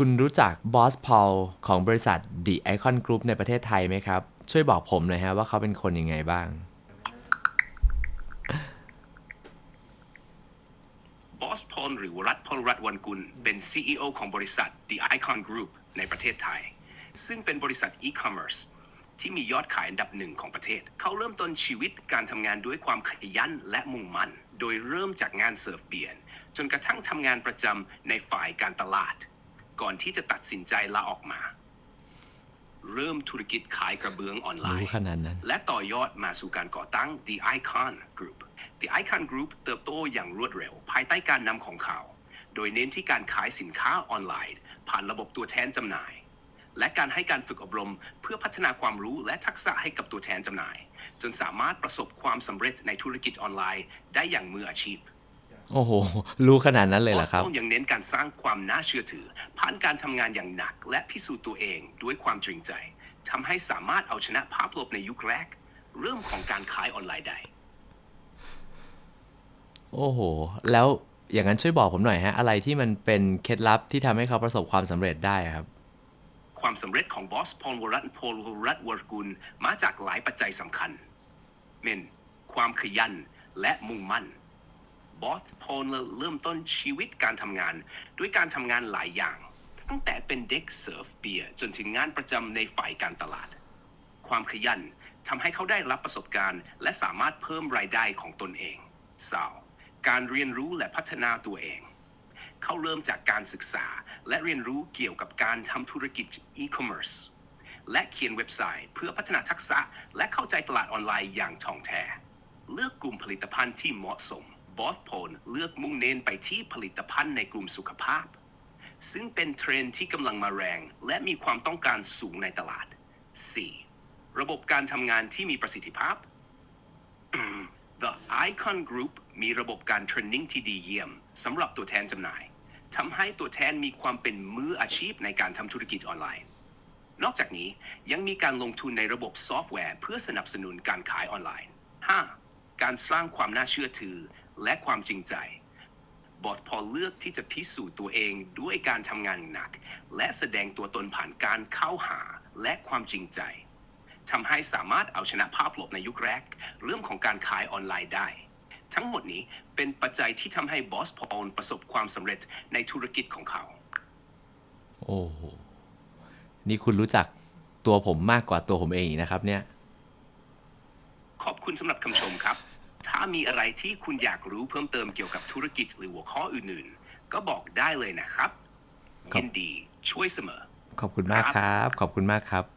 คุณรู้จักบอสพอลของบริษัท The Icon Group ในประเทศไทยไหมครับ ช่วยบอกผมหน่อยฮะว่าเขาเป็นคนยังไงบ้าง บอสพอลหรือวรัตพลรัตวันกุล เป็น CEO ของบริษัท The Icon Group ในประเทศไทย ซึ่งเป็นบริษัท e-commerce ที่มียอดขายอันดับหนึ่งของประเทศ เขาเริ่มต้นชีวิตการทำงานด้วยความขยันและมุ่งมั่น โดยเริ่มจากงานเสิร์ฟเบียร์จนกระทั่งทำงานประจำในฝ่ายการตลาด ก่อนที่จะตัดสินใจลาออกมา เริ่มธุรกิจขายกระเบื้องออนไลรู้น์ ขนาดนั้น และต่อยอดมาสู่การก่อตั้ง The Icon Group The Icon Group เติบโตอย่างรวดเร็ว ภายใต้การนำของเขาโดยเน้นที่การขายสินค้าออนไลน์ ผ่านระบบตัวแทนจำหน่าย และการให้การฝึกอบรมเพื่อพัฒนาความรู้และทักษะให้กับตัวแทนจำหน่าย จนสามารถประสบความสำเร็จในธุรกิจออนไลน์ได้อย่างมืออาชีพ โอ้โห รู้ขนาดนั้นเลยเหรอครับบอสยังเน้นการสร้างความน่าเชื่อถือ ผ่านการทำงานอย่างหนัก และพิสูจน์ตัวเองด้วยความจริงใจทำให้สามารถเอาชนะภาพลบในยุคแรก เริ่มของการขายออนไลน์ได้ โอ้โห แล้วอย่างนั้นช่วยบอกผมหน่อยฮะ อะไรที่มันเป็นเคล็ดลับที่ทำให้เขาประสบความสำเร็จได้ครับ ความสำเร็จของบอสพอลวรัตน์พลวรัตน์วรกุลมาจากหลายปัจจัยสำคัญเม่นความขยันและมุ่งมั่น บอสพอลเริ่มต้นชีวิตการทำงาน ด้วยการทำงานหลายอย่าง ตั้งแต่เป็นเด็กเสิร์ฟเบียร์จนถึงงานประจำในฝ่ายการตลาด ความขยันทำให้เขาได้รับประสบการณ์ และสามารถเพิ่มรายได้ของตนเองสาวการเรียนรู้และพัฒนาตัวเอง เขาเริ่มจากการศึกษาและเรียนรู้เกี่ยวกับการทำธุรกิจอีคอมเมิร์ซและเขียนเว็บไซต์เพื่อพัฒนาทักษะและเข้าใจตลาดออนไลน์อย่างท่องแท้ เลือกกลุ่มผลิตภัณฑ์ที่เหมาะสม บอสโพลเลือกมุ่งเน้นไปที่ผลิตภัณฑ์ในกลุ่มสุขภาพ ซึ่งเป็นเทรนด์ที่กำลังมาแรง และมีความต้องการสูงในตลาด 4. ระบบการทำงานที่มีประสิทธิภาพ The Icon Group มีระบบการเทรนนิ่งที่ดีเยี่ยมสำหรับตัวแทนจำหน่ายทำให้ตัวแทนมีความเป็นมืออาชีพในการทำธุรกิจออนไลน์ นอกจากนี้ยังมีการลงทุนในระบบซอฟต์แวร์ เพื่อสนับสนุนการขายออนไลน์ 5. การสร้างความน่าเชื่อถือ และความจริงใจ บอสพอเลือกที่จะพิสูจน์ตัวเองด้วยการทำงานหนัก และแสดงตัวตนผ่านการเข้าหาและความจริงใจทำให้สามารถเอาชนะภาพลบในยุคแรก เรื่องของการขายออนไลน์ได้ ทั้งหมดนี้เป็นปัจจัยที่ทำให้บอสพอลประสบความสำเร็จในธุรกิจของเขา โอ้โห นี่คุณรู้จักตัวผมมากกว่าตัวผมเองอีกนะครับเนี่ย ขอบคุณสำหรับคำชมครับ ถ้ามีอะไรที่คุณอยากรู้เพิ่มเติมเกี่ยวกับธุรกิจหรือหัวข้ออื่นๆ ก็บอกได้เลยนะครับครับ ยินดีช่วยเสมอ ขอบคุณมากครับ ขอบคุณมากครับ